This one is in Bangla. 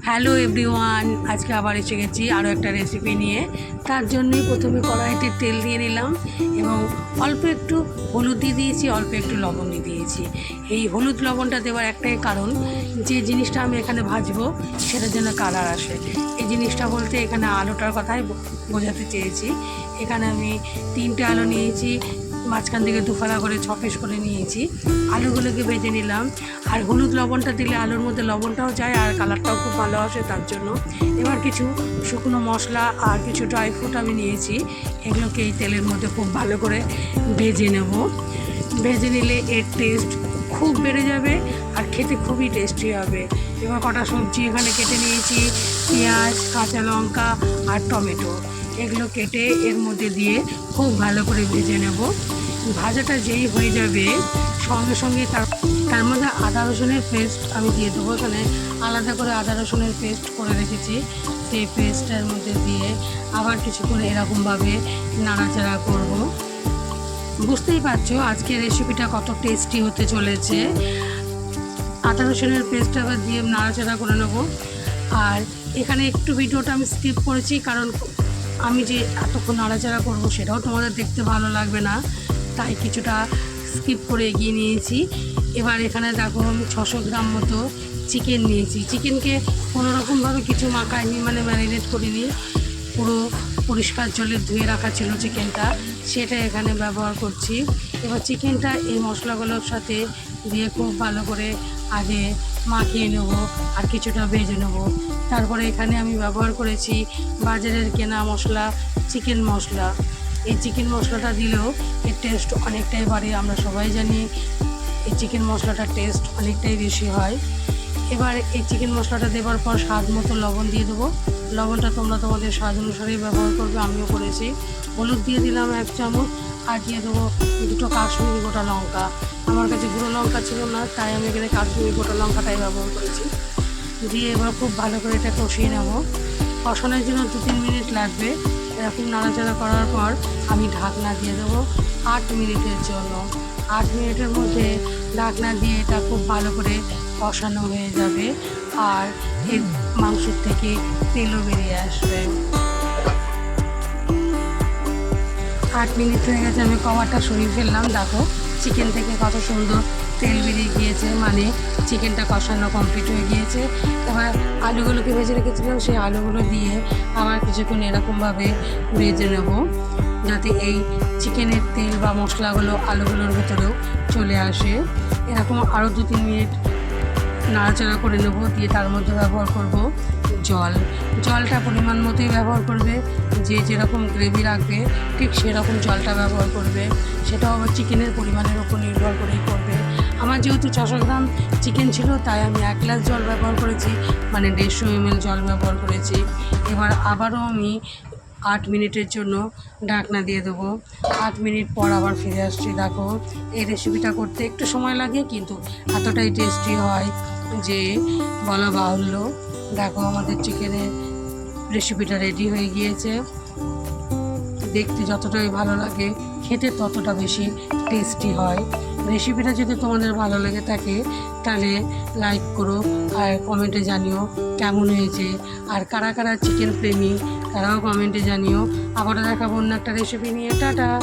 হ্যালো এভরিওয়ান আজকে আবার এসে গেছি আরও একটা রেসিপি নিয়ে। তার জন্যই প্রথমে কড়াইতে তেল দিয়ে নিলাম এবং অল্প একটু হলুদ দিয়ে দিয়েছি, অল্প একটু লবণ দিয়ে দিয়েছি। এই হলুদ লবণটা দেওয়ার একটাই কারণ, যে জিনিসটা আমি এখানে ভাজবো, সেটার জন্য কালার আসে। এই জিনিসটা বলতে এখানে আলুটার কথাই বোঝাতে চেয়েছি। এখানে আমি তিনটে আলু নিয়েছি, মাঝখান থেকে দুফালা করে ছ পিস করে নিয়েছি। আলুগুলোকে ভেজে নিলাম। আর হলুদ লবণটা দিলে আলুর মধ্যে লবণটাও যায় আর কালারটাও খুব ভালো আসে তার জন্য। এবার কিছু শুকনো মশলা আর কিছু ড্রাই ফ্রুট আমি নিয়েছি। এগুলোকে এই তেলের মধ্যে খুব ভালো করে ভেজে নেব। ভেজে নিলে এর টেস্ট খুব বেড়ে যাবে আর খেতে খুবই টেস্টি হবে। এবার কটা সবজি এখানে কেটে নিয়েছি। পেঁয়াজ, কাঁচা লঙ্কা আর টমেটো। এগুলো কেটে এর মধ্যে দিয়ে খুব ভালো করে ভেজে নেব। ভাজাটা যেই হয়ে যাবে, সঙ্গে সঙ্গে তার তার মধ্যে আদা রসুনের পেস্ট আমি দিয়ে দেবো। এখানে আলাদা করে আদা রসুনের পেস্ট করে রেখেছি। সেই পেস্টের মধ্যে দিয়ে আবার কিছুক্ষণ এরকমভাবে নাড়াচাড়া করব। বুঝতেই পারছ আজকে রেসিপিটা কত টেস্টি হতে চলেছে। আদা রসুনের পেস্ট আবার দিয়ে নাড়াচাড়া করে নেব। আর এখানে একটু ভিডিওটা আমি স্কিপ করেছি, কারণ আমি যে এতক্ষণ নাড়াচাড়া করব সেটাও তোমাদের দেখতে ভালো লাগবে না। তাই কিছুটা স্কিপ করে এগিয়ে নিয়েছি। এবার এখানে দেখো আমি ছশো গ্রাম মতো চিকেন নিয়েছি। চিকেনকে কোনোরকমভাবে কিছু মাখাইনি মানে ম্যারিনেট করিনি। পুরো পরিষ্কার জলে ধুয়ে রাখা ছিল চিকেনটা সেটা এখানে ব্যবহার করছি। এবার চিকেনটা এই মশলাগুলোর সাথে দিয়ে খুব ভালো করে আগে মাখিয়ে নেব আর কিছুটা ভেজে নেব। তারপরে এখানে আমি ব্যবহার করেছি বাজারের কেনা মশলা চিকেন মশলা। এই চিকেন মশলাটা দিলেও এর টেস্ট অনেকটাই বাড়ে, আমরা সবাই জানি। এই চিকেন মশলাটার টেস্ট অনেকটাই বেশি হয়। এবার এই চিকেন মশলাটা দেওয়ার পর স্বাদ মতো লবণ দিয়ে দেবো। লবণটা তোমরা তোমাদের স্বাদ অনুসারেই ব্যবহার করবে, আমিও করেছি। হলুদ দিয়ে দিলাম এক চামচ, আর দিয়ে দেবো দুটো কাশ্মীরি গোটা লঙ্কা। আমার কাছে গুঁড়ো লঙ্কা ছিল না, তাই আমি এখানে কাশ্মীরি গোটা লঙ্কাটাই ব্যবহার করেছি। দিয়ে এবার খুব ভালো করে এটা কষিয়ে নেব। কষানোর জন্য দু তিন মিনিট লাগবে। এরকম নাড়াচাড়া করার পর আমি ঢাকনা দিয়ে দেবো আট মিনিটের জন্য। আট মিনিটের মধ্যে ঢাকনা দিয়ে এটা খুব ভালো করে কষানো হয়ে যাবে আর এর মাংসের থেকে তেলও বেরিয়ে আসবে। আট মিনিট হয়ে গেছে, আমি কভারটা সরিয়ে ফেললাম, দেখো। চিকেন থেকে কত সুন্দর তেল বেরিয়ে গিয়েছে মানে চিকেনটা কষানো কমপ্লিট হয়ে গিয়েছে। এবার আলুগুলোকে ভেজে রেখেছিলাম, সেই আলুগুলো দিয়ে আবার কিছুক্ষণ এরকমভাবে ভেজে নেব, যাতে এই চিকেনের তেল বা মশলাগুলো আলুগুলোর ভেতরেও চলে আসে। এরকম আরও দু তিন মিনিট নাড়াচাড়া করে নেব, দিয়ে তার মধ্যে ব্যবহার করব। জল। জলটা পরিমাণ মতোই ব্যবহার করবে। যে যেরকম গ্রেভি রাখবে, ঠিক সেরকম জলটা ব্যবহার করবে। সেটাও আবার চিকেনের পরিমাণের ওপর নির্ভর করেই করবে। আমার যেহেতু ছশো গ্রাম চিকেন ছিল, তাই আমি এক গ্লাস জল ব্যবহার করেছি মানে দেড়শো এমএল জল ব্যবহার করেছি। এবার আবারও আমি আট মিনিটের জন্য ঢাকনা দিয়ে দেবো। আট মিনিট পর আবার ফিরে আসছি। দেখো, এই রেসিপিটা করতে একটু সময় লাগে, কিন্তু এতটাই টেস্টি হয় যে বলা বাহুল্য। দেখো আমাদের চিকেনের রেসিপিটা রেডি হয়ে গিয়েছে। দেখতে যতটাই ভালো লাগে, খেতে ততটা বেশি টেস্টি হয়। রেসিপিটা যদি তোমাদের ভালো লেগে থাকে, তাহলে লাইক করো আর কমেন্টে জানিও কেমন হয়েছে। আর কারা কারা চিকেন প্রেমী, তারাও কমেন্টে জানিও। আবারও দেখাবো অন্য একটা রেসিপি নিয়ে। টাটা!